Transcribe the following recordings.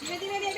你别急别店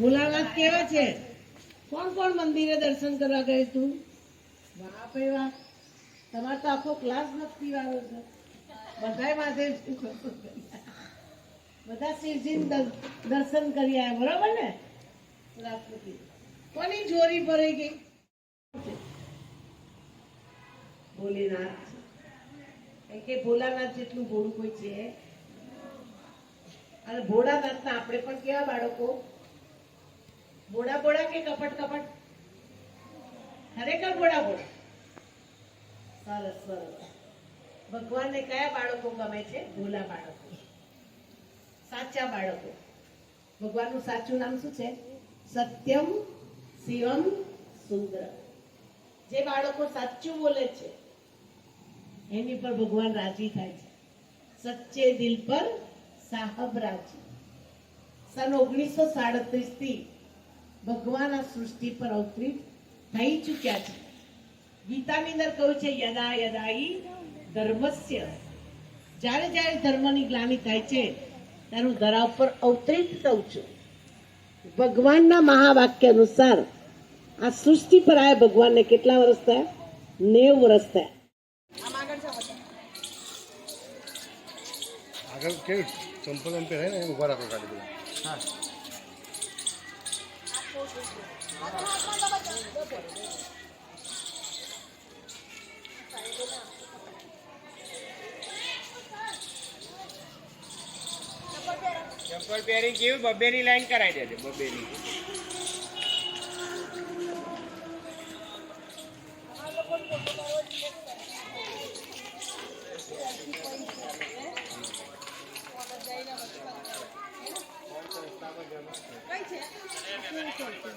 ભોલાનાથ કેવા છે? કોણ કોણ મંદિરે દર્શન કરવા ગયું તું? બાપ એ વાહ તમારે તો આખો ક્લાસ નથી વાળો છે. બધાય મહાદેવજી બધા શિવજીને દર્શન કરી આવ્યા, બરોબર ને? રાષ્ટ્રપતિ. કોની ચોરી ભરાઈ ગઈ? ભોલેનાથ. કે ભોલાનાથ જેટલું ભોળું કોઈ છે. અને ભોળાનાથના આપણે પણ કેવા બાળકો? બોડા બોડા કે કપટ કપટ? ખરેખર બોડા બોડા? સરસ સરસ. ભગવાનને કયા બાળકો ગમે છે? ભોલા બાળકો. સાચા બાળકો. ભગવાનનું સાચું નામ શું છે? સત્યમ શિવમ સુંદર. જે બાળકો સાચું બોલે છે, એની પર ભગવાન રાજી થાય છે. સચ્ચે દિલ પર સાહબ રાજી. સન ઓગણીસો સાડત્રીસથી ભગવાન આ સૃષ્ટિ પર અવતરિત થઈ ચૂક્યા છે. ગીતાની અંદર કહ્યું છે યદા યદાઈ ધર્મસ્ય. જ્યારે જ્યારે ધર્મની ગ્લાની થાય છે ત્યારે હું ધરા ઉપર અવતરિત થઉં છું. ભગવાનના મહાવાક્ય અનુસાર આ સૃષ્ટિ પર આવ્યા ભગવાનને કેટલા વર્ષ થયા? નેવ વર્ષ થયા. આગળ કેવું ચંપલ પહેરાય ને ઊભા રાખો ગાડી હા. ચપ્પલ પહેરી કેવું? બબ્બેની લાઈન કરાવી દેજે બબ્બેની કઈ છે દિવસ દરમિયાન આવી જાય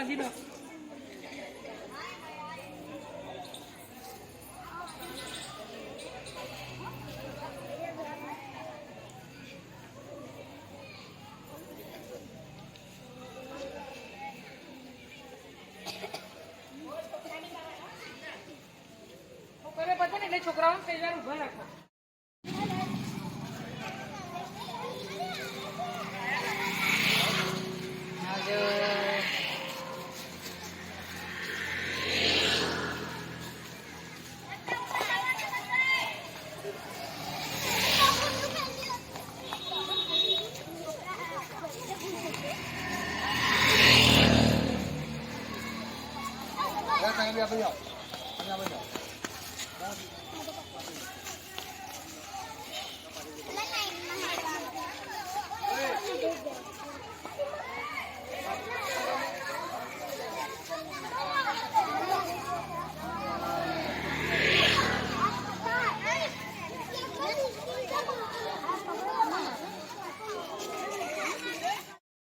બાંધી દો છોકરાઓને વાર ઊભા રાખો. 加分了，增加分。